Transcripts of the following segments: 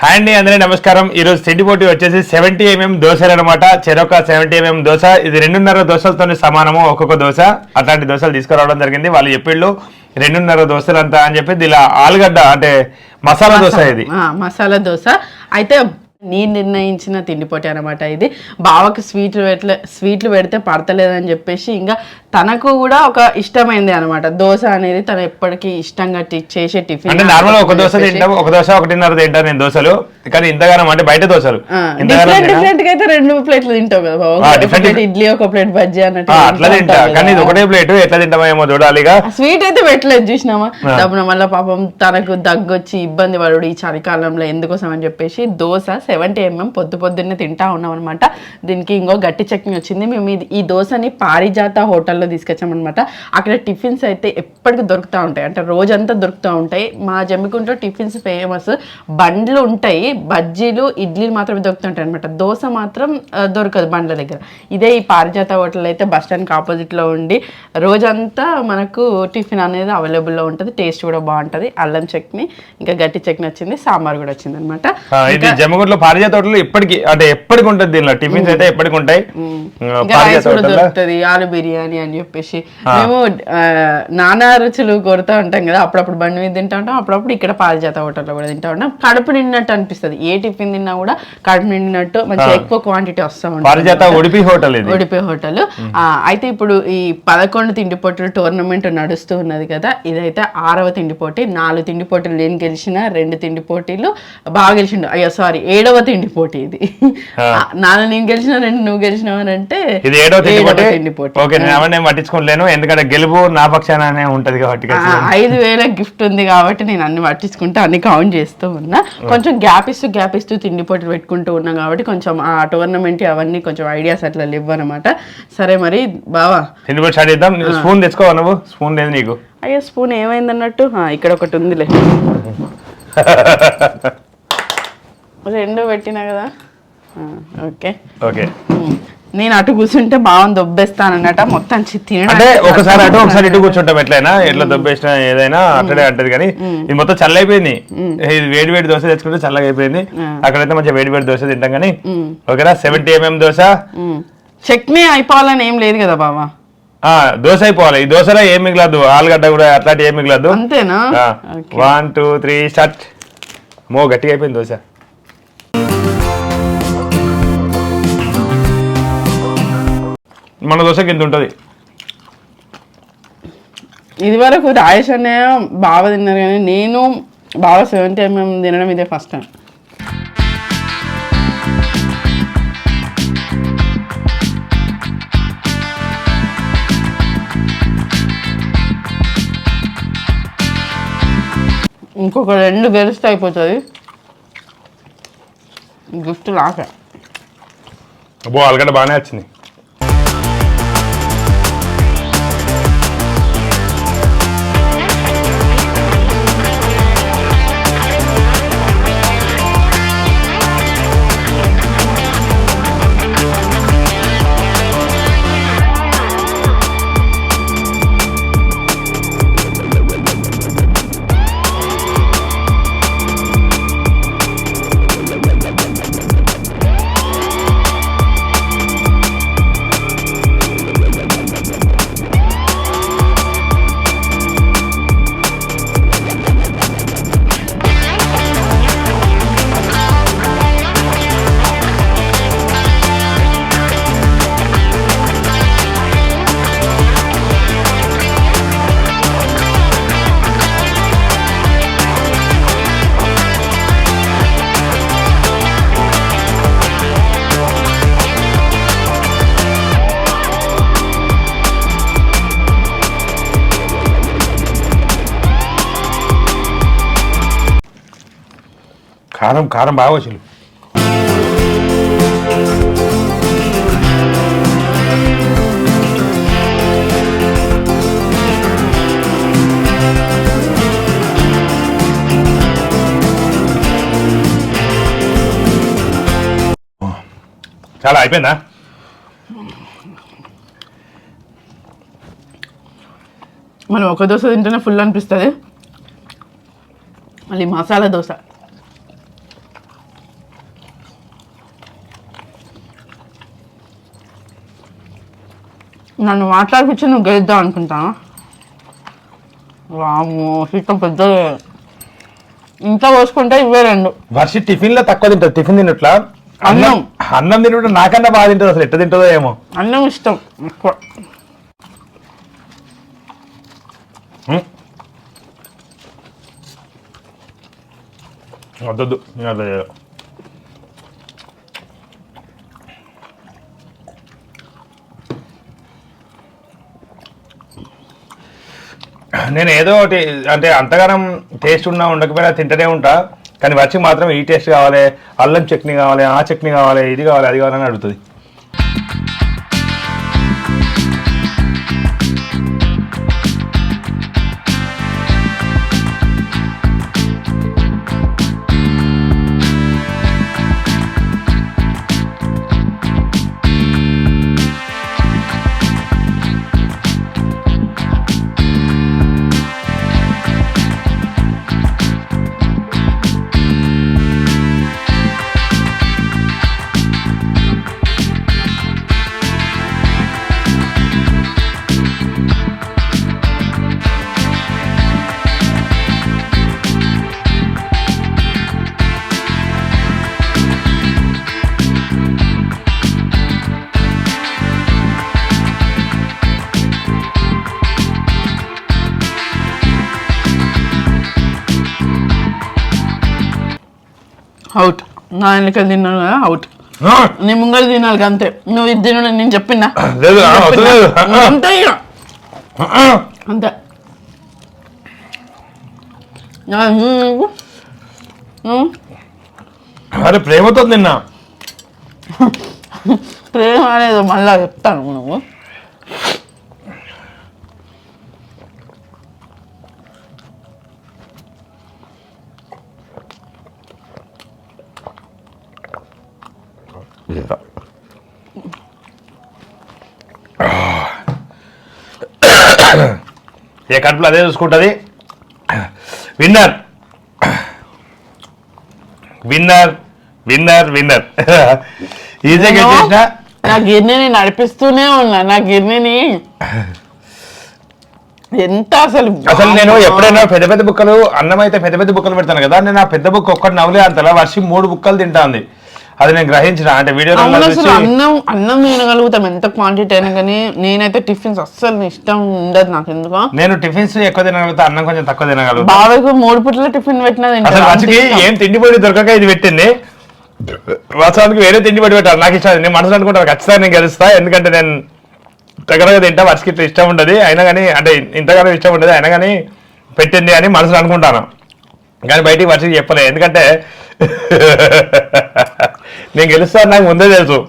Hi అండి అందరికీ నమస్కారం. ఈ రోజు సెంటి పోటీ వచ్చేసి సెవెంటీ ఎంఎం దోశలు అనమాట చెరొక సెవెంటీ ఎంఎం దోశ. ఇది రెండున్నర దోశలతో సమానము ఒక్కొక్క దోశ. అట్లాంటి దోశలు తీసుకురావడం జరిగింది. వాళ్ళు చెప్పిళ్ళు రెండున్నర దోశలు అంతా అని చెప్పి ఇలా ఆలుగడ్డ అంటే మసాలా దోశ ఇది. మసాలా దోశ. అయితే నేను నిర్ణయించిన తిండిపోటీ అనమాట ఇది. బావకి స్వీట్లు పెట్టలే స్వీట్లు పెడితే పడతలేదని చెప్పేసి ఇంకా తనకు కూడా ఒక ఇష్టమైంది అనమాట దోశ అనేది తను ఎప్పటికీ ఇష్టంగా చేసే టిఫిన్ అంటే నార్మల్ ఒక దోశ తింటాం ఒక దోశ ఒకటిన్నర తింటాను నేను దోశలు. కానీ ఇంతగానం అంటే బయట దోశలు. డిఫరెంట్? డిఫరెంట్గా అయితే రెండు ప్లేట్లు తింటావు కదా ప్లేట్ ఇడ్లీ ఒక ప్లేట్ బజ్జీ అన్నట్టు అట్లా తింటా. కానీ ఇది ఒకటే ప్లేట్ ఎట్లా తింటామో ఏమో చూడాలిగా స్వీట్ అయితే పెట్టలేదు చూసినామా డబ్బున మళ్ళీ పాపం తనకు దగ్గొచ్చి ఇబ్బంది పడు ఈ చలికాలంలో ఎందుకోసం అని చెప్పేసి దోశ సెవెంటీ ఎంఎం పొద్దు పొద్దున్నే తింటా ఉన్నాం అనమాట దీనికి ఇంకో గట్టి చట్నీ వచ్చింది. మేము ఈ దోశని పారిజాత హోటల్లో తీసుకొచ్చామన్నమాట. అక్కడ టిఫిన్స్ అయితే ఎప్పటికీ దొరుకుతూ ఉంటాయి. అంటే రోజంతా దొరుకుతూ ఉంటాయి. మా జమ్మికుంట్లో టిఫిన్స్ ఫేమస్. బండ్లు ఉంటాయి. బజ్జీలు ఇడ్లీలు మాత్రమే దొరుకుతుంటాయి అనమాట దోశ మాత్రం దొరకదు బండ్ల దగ్గర. ఇదే ఈ పారిజాత హోటల్ అయితే బస్ స్టాండ్కి ఆపోజిట్లో ఉండి రోజంతా మనకు టిఫిన్ అనేది అవైలబుల్లో ఉంటుంది. టేస్ట్ కూడా బాగుంటుంది. అల్లం చట్నీ ఇంకా గట్టి చట్నీ వచ్చింది. సాంబార్ కూడా వచ్చింది అనమాట ఇది జమ్మగుంట్లో పారిజాత హోటల్ ఇప్పటికి అంటే ఎప్పటికి ఉంటుంది దీనిలో. టిఫిన్స్ అయితే ఎప్పటికి ఉంటాయి? కూడా దొరుకుతుంది. ఆలు బిర్యానీ అని చెప్పేసి మేము నానా రుచులు కొడతా ఉంటాం కదా అప్పుడప్పుడు బండి మీద తింటా ఉంటాం అప్పుడప్పుడు ఇక్కడ పారిజాత హోటల్లో కూడా తింటా ఉంటాం. కడుపు నిండినట్టు అనిపిస్తుంది. ఏ టిఫిన్ తిన్నా కూడా కడుపు నిండినట్టు మంచి ఎక్కువ క్వాంటిటీ వస్తూ ఉంటుంది. Udupi hotel Udupi hotel. అయితే ఇప్పుడు ఈ పదకొండు తిండి పోటీలు టోర్నమెంట్ నడుస్తూ ఉన్నది కదా ఇదైతే ఆరవ తిండి పోటీ నాలుగు తిండి పోటీలు నేను గెలిచిన రెండు తిండి పోటీలు బాగా గెలిచిండు. అయ్యో సారీ ఏడవ తిండి పోటీ ఇది. నాలుగు నేను గెలిచిన రెండు నువ్వు గెలిచినావు అని అంటే ఇది ఏడో తిండి పోటీ? పోటీ. ఓకే నేను పట్టించుకోలేను. ఎందుకంటే గెలుపు నా పక్షానే ఉంటది కాబట్టి ఐదు వేల గిఫ్ట్ ఉంది కాబట్టి నేను అన్ని పట్టించుకుంటూ అన్ని కౌంట్ చేస్తూ ఉన్నా. కొంచెం గ్యాప్ ఇస్తూ గ్యాప్ ఇస్తూ తిండి పోటీలు పెట్టుకుంటూ ఉన్నా కాబట్టి కొంచెం ఆ టోర్నమెంట్ అవన్నీ కొంచెం ఐడియాస్ అట్లా లేవు అనమాట సరే మరి బావా. తిండి పోటీ స్టార్ట్ చేద్దాం. స్పూన్ తెచ్చుకోవా నువ్వు? స్పూన్ లేదు నీకు. అయ్యో స్పూన్ ఏమైంది అన్నట్టు? ఇక్కడ ఒకటి ఉందిలే. రెండు పెట్టినా కదా? ఓకే. ఓకే. నేను అటు కూర్చుంటే బాగుంది దొబ్బేస్తానన్నట. మొత్తం అంటే ఒకసారి అటు ఒకసారి ఇటు కూర్చుంటాం ఎట్లయినా ఎట్లా దొబ్బేసిన ఏదైనా అట్లనే అంటది కానీ ఇది మొత్తం చల్ల అయిపోయింది ఇది వేడి వేడి దోశ తెచ్చుకుంటే చల్లగా అయిపోయింది అక్కడైతే మంచిగా వేడి వేడి దోశ తింటాం కానీ ఓకేనా? Seventy MM dosa. చట్నీ అయిపోవాలని ఏం లేదు కదా బావా? ఆ దోశ అయిపోవాలి. ఈ దోశలో ఏం మిగలదు? ఆలుగడ్డ కూడా అట్లాంటి ఏం మిగలదు. అంతేనా? వన్ టూ త్రీ స్టార్ట్ మో గట్టిగా అయిపోయింది దోశ. మన దోశ కింద ఉంటుంది. ఇది వరకు రాయేష్ అన్నయ్య బాగా తిన్నారు కానీ నేను బాగా సెవెంటీ ఎంఎం తినడం ఇదే ఫస్ట్ టైం ఇంకొక రెండు గెలిస్తే అయిపోతుంది. గిఫ్ట్ లాగా. అబ్బో ఆలుగడ్డ బాగానే వచ్చింది. కారం కారం బాగా వచ్చింది. చాలా అయిపోయిందా? మనం ఒక దోశ తింటేనే ఫుల్ అనిపిస్తుంది. మళ్ళీ మసాలా దోశ. నన్ను మాట్లాడిపించి నువ్వు గెలుద్దాం అనుకుంటాను వాము సీత పెద్ద ఇంట్లో పోసుకుంటే ఇవే రెండు. వర్షి టిఫిన్లో తక్కువ తింటది. టిఫిన్ తినట్లా అన్నం. అన్నం. తినడం నాకన్నా బాగా తింటది అసలు. ఎట్ట తింటుందో ఏమో. అన్నం ఇష్టం ఎక్కువ. వద్దొద్దు. నేను అట్లా నేను ఏదో ఒకటి అంటే అంతగానం టేస్ట్ ఉన్నా ఉండకపోయినా తింటూనే ఉంటా కానీ వచ్చి మాత్రం ఈ టేస్ట్ కావాలి అల్లం చట్నీ కావాలి ఆ చట్నీ కావాలి ఇది కావాలి అది కావాలని అడుగుతుంది. అవుట్ నా వెనక తిన్నాను కదా అవుట్! నీ ముంగల తినాలి అంతే. నువ్వు ఇది తిను నేను చెప్పినా. అంతే ఇక! అంతే. అరే ప్రేమతో నిన్న ప్రేమ అనేది మళ్ళా చెప్తాను నువ్వు. ఏ కడుపులో అదే చూసుకుంటుంది? విన్నర్. Winner winner winner. ఈజీగా చేసిన? నా గిన్నెని నడిపిస్తూనే ఉన్నా నా గిన్నెని ఎంత అసలు అసలు నేను ఎప్పుడైనా పెద్ద పెద్ద బుక్కలు అన్నం అయితే పెద్ద పెద్ద బుక్కలు పెడతాను కదా నేను ఆ పెద్ద బుక్క ఒక్కటి నవ్వులే అంతలా వర్షం మూడు బుక్కలు తింటాంది. అది నేను గ్రహించిన. అంటే వీడియోలో అసలు అన్నం అన్నం తినగలుగుతాం. ఎంత క్వాంటిటీ అయినా కానీ నేనైతే టిఫిన్స్ అస్సలు ఇష్టం ఉండదు నాకు ఎందుకో. నేను టిఫిన్స్ ఎక్కువ తినగలుగుతా అన్నం కొంచెం తక్కువ తినగలుగుతా. బాబాయ్కు మూడు పుట్ల టిఫిన్ పెట్టినా అసలు తింటాడు. అంత వర్షకి ఇష్టం. ఏం తిండి పొడి దొరకక ఇది పెట్టింది? వర్షానికి వేరే తిండి పొడి పెట్టాలి. నాకు ఇష్టం నేను మనసులో అనుకుంటాను ఖచ్చితంగా నేను గెలుస్తా. ఎందుకంటే నేను దగ్గరగా తింటా వర్షకి ఇట్లా ఇష్టం ఉండదు. అయినా కానీ అంటే ఇంతగానో ఇష్టం ఉండదు. అయినా కానీ పెట్టింది అని మనసులో అనుకుంటాను. కానీ బయటికి వర్షకి చెప్పలే. ఎందుకంటే నేను గెలుస్తాను నాకు ముందే తెలుసు.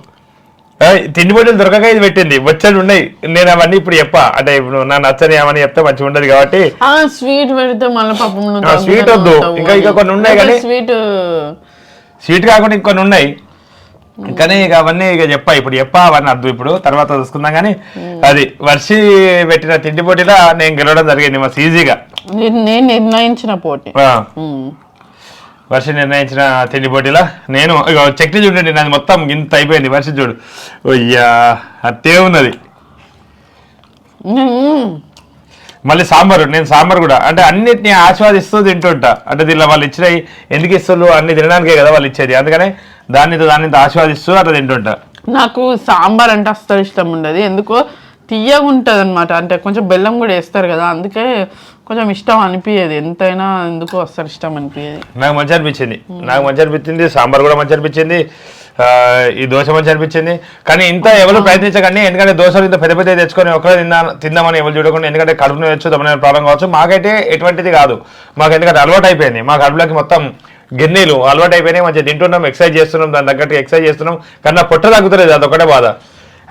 తిండి పొడిలు దొరకక ఇది పెట్టింది. వచ్చేది ఉన్నాయి. నేను అవన్నీ ఇప్పుడు చెప్పా. అంటే ఇప్పుడు నా నచ్చని ఏమని చెప్తే మంచిగా ఉండదు కాబట్టి. స్వీట్ పెడితే మళ్ళీ పాపం sweet వద్దు. ఇంకా- ఇంకా. కొన్ని ఉన్నాయి కానీ- స్వీట్ స్వీట్ కాకుండా ఇంకొన్ని ఉన్నాయి. కానీ ఇక అవన్నీ ఇక చెప్పా. ఇప్పుడు చెప్పా అవన్నీ అద్దు ఇప్పుడు. తర్వాత చూసుకుందాం కానీ అది వర్షి పెట్టిన తిండి పోటీలో నేను గెలవడం జరిగింది. మస్తు ఈజీగా నేను నిర్ణయించిన పోటీ. వర్ష నిర్ణయించిన తిండి పోటీలో నేను ఇక చట్నీ చూడండి నాది మొత్తం ఇంత అయిపోయింది వర్ష చూడు. అయ్యా అత్తే ఉన్నది. మళ్ళీ సాంబారు నేను సాంబార్ కూడా అంటే అన్నిటిని ఆస్వాదిస్తూ తింటుంటా. అంటే దీనిలో వాళ్ళు ఇచ్చినవి ఎందుకు ఇస్తారు అన్ని తినడానికే కదా వాళ్ళు ఇచ్చేది. అందుకనే దాన్ని దాన్ని ఆస్వాదిస్తూ అట్లా తింటుంటా. నాకు సాంబార్ అంటే అస్సలు ఇష్టం ఉండదు. ఎందుకో తీయగా ఉంటుంది అనమాట అంటే కొంచెం బెల్లం కూడా వేస్తారు కదా అందుకే కొంచెం ఇష్టం అనిపించేది ఎంతైనా ఎందుకో అస్సలు ఇష్టం అనిపించేది నాకు మంచి అనిపించింది. నాకు మంచి అనిపించింది. సాంబార్ కూడా మంచి అనిపించింది. ఈ దోశ మంచి అనిపించింది. కానీ ఇంత ఎవరు ప్రయత్నించకండి. ఎందుకంటే దోశలు ఇంత పెద్ద పెద్ద తెచ్చుకొని ఒకరే తిందా తిందామని ఎవరు చూడకుండా ఎందుకంటే కడుపు తెచ్చు దమన ప్రాబ్లం కావచ్చు. మాకైతే ఎటువంటిది కాదు. మాకు ఎందుకంటే అలవాటు అయిపోయింది. మా కడుపులోకి మొత్తం గిన్నెలు అలవాటు అయిపోయినాయి. మంచిగా తింటున్నాం ఎక్సర్సైజ్ చేస్తున్నాం దాని తగ్గట్టు ఎక్సర్సైజ్ చేస్తున్నాం. కానీ నా పొట్ట తగ్గుతలేదు అదొకటే బాధ.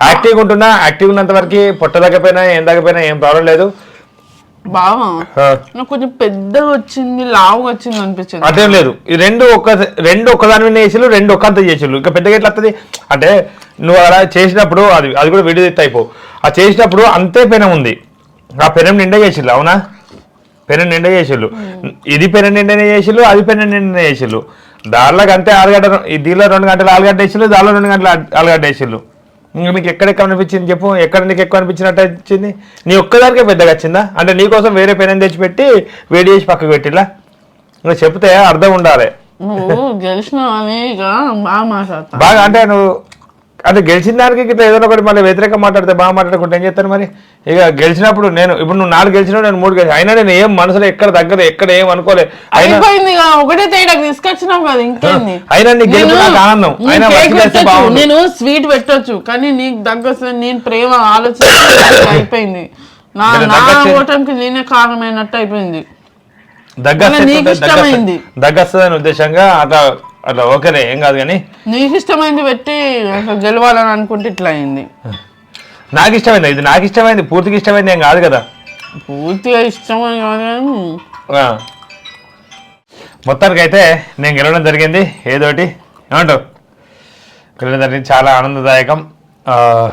యాక్టివ్గా ఉంటున్నా యాక్టివ్ ఉన్నంత వరకు పొట్ట తగ్గపోయినా ఏం తగ్గపోయినా ఏం ప్రాబ్లం లేదు. బావా. నాకు కొంచెం పెద్దగా వచ్చింది లావుగా వచ్చింది అనిపించింది. అదేం లేదు. ఈ రెండు ఒక్క రెండు ఒక్కదాని మీద వేసిళ్ళు రెండు ఒక్కంత చేసిళ్ళు. ఇంకా పెద్దగా ఎట్లా వస్తుంది అంటే నువ్వు అలా చేసినప్పుడు అది అది కూడా విడిది అయిపో. ఆ చేసినప్పుడు అంతే పెనం ఉంది. ఆ పెనం నిండా చేసిళ్ళు అవునా? పెనం నిండా చేసిళ్ళు. ఇది పెనం నిండా చేసిళ్ళు అది పెనం నిండా చేసిళ్ళు. దానిలోకి అంతే ఆలుగడ్డ ఈ దీనిలో రెండు గంటలు ఆలుగడ్డ వేసిళ్ళు దానిలో రెండు గంటలు ఆలు- ఆలుగడ్డ వేసిళ్ళు. ఇంకా నీకు ఎక్కడెక్కడ అనిపించింది చెప్పు. ఎక్కడ నీకు ఎక్కువ అనిపించినట్టు వచ్చింది నీ ఒక్కదానికే పెద్దగా వచ్చిందా? అంటే నీకోసం వేరే పెనం తెచ్చి పెట్టి వేడి చేసి పక్కకు పెట్టిలా? ఇంకా చెప్తే అర్థం ఉండాలి. నువ్వు బాగా మాట్లాడతా బాగా అంటే నువ్వు అంటే గెలిచిన దానికి ఇట్లా ఏదైనా ఒకటి మళ్ళీ వ్యతిరేకంగా మాట్లాడితే బాగా మాట్లాడుకుంటే ఏం చేస్తాను మరి? ఇక గెలిచినప్పుడు నేను ఇప్పుడు నువ్వు నాలుగు గెలిచినావు నేను మూడు గెలిచి అయినా నేను ఏం మనసులో ఎక్కడ దగ్గర ఎక్కడ ఏం అనుకోలే. అయినా అయిపోయింది ఇక ఒకటే తేడాకు తీసుకొచ్చినావు కదా ఇంకేంది? అయినా నీ గెలుపు నేను- నాకు ఆనందం. అయినా స్వీట్ పెట్టొచ్చు కానీ నీకు దగ్గర నేను ప్రేమ ఆలోచన అయిపోయింది. నా ఓటమికి నేనే కారణమైనట్టు అయిపోయింది. దగ్గర ఉద్దేశంగా అట్లా అట్లా ఓకేలే ఏం కాదు కానీ. నీకు ఇష్టమైంది పెట్టి గెలవాలని అనుకుంటే ఇట్లా అయింది. నాకు ఇష్టమైంది ఇది నాకు ఇష్టమైంది పూర్తిగా ఇష్టమైంది ఏం కాదు కదా. పూర్తిగా ఇష్టమని కాదు కానీ. ఆ. మొత్తానికి అయితే నేను గెలవడం జరిగింది ఏదోటి. ఏమంటావు? గెలవడం జరిగింది చాలా ఆనందదాయకం. ఆ,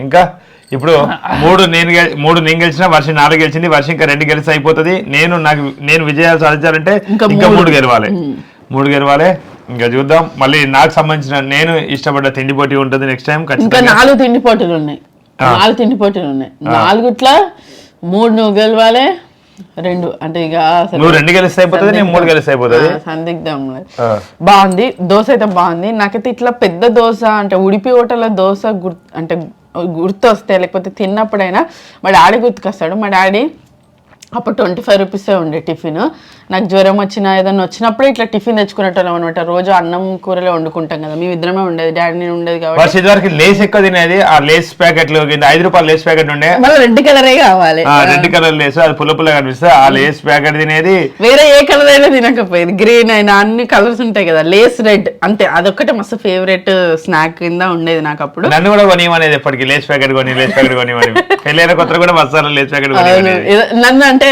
ఇంకా ఇప్పుడు మూడు నేను గె- మూడు నేను గెలిచిన వర్ష నాలుగు గెలిచింది వర్ష ఇంకా రెండు గెలిచి అయిపోతుంది. నేను నాకు నేను విజయాలు సాధించాలంటే ఇంకా ఇంకా మూడు. మూడు గెలవాలి. మూడు గెలవాలి. ఇంకా చూద్దాం. మళ్ళీ నాకు సంబంధించిన నేను ఇష్టపడ్డ తిండి పోటీ ఉంటుంది నెక్స్ట్ టైం ఇంకా ఖచ్చితంగా నాలుగు తిండి పోటీలు ఉన్నాయి. నాలుగు తిండి పోటీలు ఉన్నాయి. నాలుగుట్లా మూడు నువ్వు గెలవాలి రెండు అంటే ఇక నువ్వు రెండు గెలిస్తే అయిపోతుంది నేను మూడు గెలిస్తే అయిపోతుంది. సందిగ్ధం. బాగుంది దోశ అయితే బాగుంది. నాకైతే ఇట్లా పెద్ద దోశ అంటే ఉడిపి హోటల్ దోశ గుర్ అంటే గుర్తు వస్తే లేకపోతే తిన్నప్పుడైనా మా డాడీ గుర్తుకొస్తాడు. మా డాడీ అప్పుడు ట్వంటీ ఫైవ్ రూపీసే ఉండే టిఫిన్. నాకు జ్వరం వచ్చినా ఏదైనా వచ్చినప్పుడే ఇట్లా టిఫిన్ తెచ్చుకునేటోళ్ళం అనమాట రోజు అన్నం కూరలే వండుకుంటాం కదా. మేము ఇద్దరమే ఉండేది. డాడీ నేను ఉండేది కాబట్టి. ఇదివరకు లేస్ ఎక్కువ తినేది ఆ లేస్ ప్యాకెట్లు ఐదు రూపాయల లేస్ ప్యాకెట్ ఉండే. మళ్ళీ రెడ్ కలరే కావాలి. ఆ రెడ్ కలర్ లేస్ అది పుల్ల పుల్ల కనిపిస్తే ఆ లేస్ ప్యాకెట్ తినేది. వేరే ఏ కలర్ అయినా తినకపోయేది. గ్రీన్ అయినా అన్ని కలర్స్ ఉంటాయి కదా. లేస్ రెడ్ అంతే. అదొక్కటే మస్తు ఫేవరెట్ స్నాక్ కింద ఉండేది నాకు అప్పుడు. నన్ను కూడా కొనియమనేది ఎప్పటికి. లేస్ ప్యాకెట్ కొని లేస్ ప్యాకెట్ కొనియమని పెళ్ళైన కొత్త కూడా మసాలా లేస్ ప్యాకెట్ నన్ను అంటే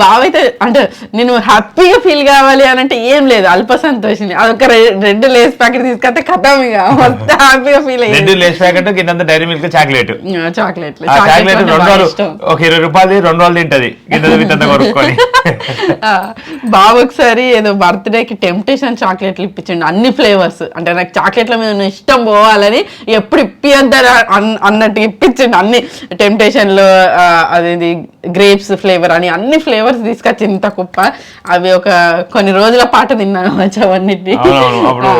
బావైతే అంటే నేను హ్యాపీగా ఫీల్ కావాలి అని అంటే ఏం లేదు అల్ప సంతోషిని. అదొక రెడ్ లేస్ ప్యాకెట్ తీసుకొస్తే కథం ఇక మొత్తం హ్యాపీగా ఫీల్ రెండు అయ్యింది లేస్ ప్యాకెట్ కింద Dairy Milk chocolate. Chocolate chocolate రెండు రోజులు ఒక ఇరవై రూపాయలు రెండు రోజులు తింటది. కింద కొనుక్కొని. బావ ఒకసారి ఏదో బర్త్డే కి టెంప్టేషన్ చాక్లెట్లు ఇప్పించండి. అన్ని ఫ్లేవర్స్. అంటే నాకు చాక్లెట్ల మీద ఇష్టం పోవాలని ఎప్పుడు ఇప్పియద్దని అన్- అన్నట్టు ఇప్పించండి. అన్ని టెంప్టేషన్లో ఆ, అదేది గ్రేప్స్ ఫ్లేవర్ అని అన్ని ఫ్లేవర్స్ తీసుకొచ్చి ఇంత కుప్ప. అవి ఒక కొన్ని రోజుల పాటు తిన్నాను అప్పుడు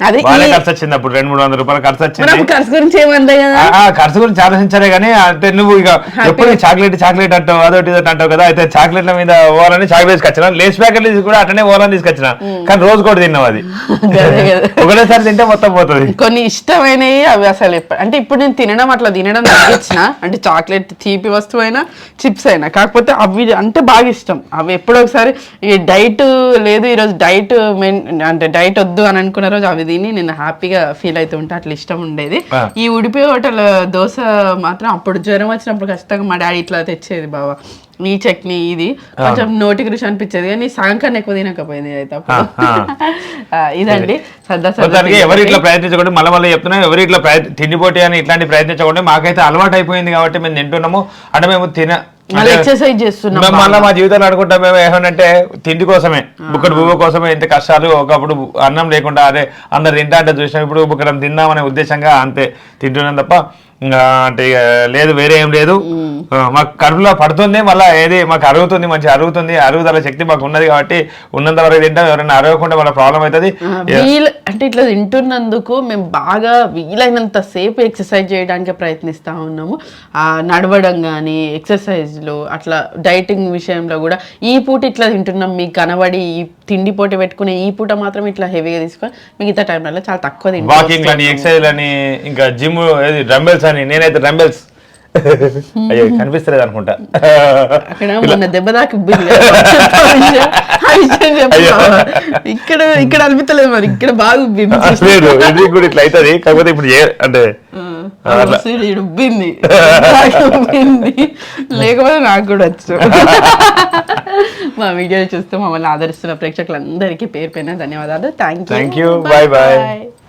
అది ఖర్చు వచ్చింది అప్పుడు రెండు మూడు వందల రూపాయలు ఖర్చు వచ్చింది ఖర్చు గురించి ఏమందా కదా? ఖర్చు గురించి ఆలోచించారే కానీ అంటే నువ్వు ఇక ఎప్పుడు చాక్లెట్ చాక్లెట్ అంటావు అదొకటి ఇదొకటి అంటావు కదా అయితే చాక్లెట్ల మీద ఓవాలని చాక్లెట్ తీసుకొచ్చిన లేస్ ప్యాకెట్లు కూడా అట్టనే ఓవాలని తీసుకొచ్చిన కానీ రోజు కూడా తిన్నావు అది. ఒకటేసారి తింటే మొత్తం పోతుంది. కొన్ని ఇష్టమైనవి అవి అసలు అంటే ఇప్పుడు నేను తినడం అట్లా తినడం తగ్గించిన అంటే చాక్లెట్ తీపి వస్తువు అయినా చిప్స్ అయినా కాకపోతే అవి అంటే బాగా ఇష్టం. అవి ఎప్పుడో ఒకసారి ఈ డైట్ లేదు ఈరోజు డైట్ మెయిన్ అంటే డైట్ వద్దు అని అనుకున్న రోజు అవి తిని నేను హ్యాపీగా ఫీల్ అవుతూ ఉంటే అట్లా ఇష్టం ఉండేది. ఈ ఉడిపి హోటల్ దోశ మాత్రం అప్పుడు జ్వరం వచ్చినప్పుడు ఖచ్చితంగా మా డాడీ ఇట్లా తెచ్చేది బాబా ఈ చట్నీ ఇది. కొంచెం నోటికి రుచి అనిపించేది కానీ కన్నా ఎక్కువ తినకపోయింది అయితే ఇదండి. సరదా ఎవరు ఇట్లా సరదా ప్రయత్నించకుండా మళ్ళీ మళ్ళీ చెప్తున్నా ఎవరు ఇట్లా ప్రయత్ తిండి పోటీ అని ఇట్లాంటి ప్రయత్నించకుండా మాకైతే అలవాటు అయిపోయింది కాబట్టి మేము తింటున్నాము. అంటే మేము తిన ఎక్సర్సైజ్ చేస్తున్నాం మళ్ళీ మా జీవితాలు అనుకుంటాం మేము ఏమనంటే తిండి కోసమే బుక్కడు బువ్వ కోసమే ఇంత కష్టాలు ఒకప్పుడు అన్నం లేకుండా అదే అందరు తింటా అంటే చూసినాం. ఇప్పుడు బుక్కడం తిందామనే ఉద్దేశంగా అంతే తింటున్నాం తప్ప అంటే లేదు వేరే ఏం లేదు. మాకు కడుపులో పడుతుంది మళ్ళీ ఏది మాకు అరుగుతుంది మంచి అరుగుతుంది అరుగుదల శక్తి మాకు ఉన్నది కాబట్టి ఉన్నంత వరకు తింటాం. ఎవరైనా అరగకుండా వాళ్ళ ప్రాబ్లం అవుతుంది. అంటే ఇట్లా తింటున్నందుకు మేము బాగా వీలైనంత సేపు ఎక్సర్సైజ్ చేయడానికి ప్రయత్నిస్తూ ఉన్నాము. ఆ, నడవడం కానీ ఎక్సర్సైజ్లు అట్లా డైటింగ్ విషయంలో కూడా ఈ పూట ఇట్లా తింటున్నాం. మీకు కనబడి ఈ తిండి పూట పెట్టుకునే ఈ పూట మాత్రం ఇట్లా హెవీగా తీసుకొని మిగతా టైంలో చాలా తక్కువ తింటాం. వాకింగ్ అని ఎక్సర్సైజ్ అని ఇంకా జిమ్ ఏది డంబెల్స్ అని నేనైతే డంబెల్స్ అయ్యో కనిపిస్తలేదు అనుకుంటా అక్కడ దెబ్బ దాకా. ఇక్కడ ఇక్కడ అనిపించలేదు మరి. ఇక్కడ బాగా లేదు ఇది కూడా ఇట్లా అవుతుంది. కాకపోతే ఇప్పుడు అంటే ఉబ్బింది లేకపోతే నాకు కూడా వచ్చు. మా వీడియో చూస్తూ మమ్మల్ని ఆదరిస్తున్న ప్రేక్షకులందరికీ పేరు పైన ధన్యవాదాలు. Thank Thank you. Bye. Bye.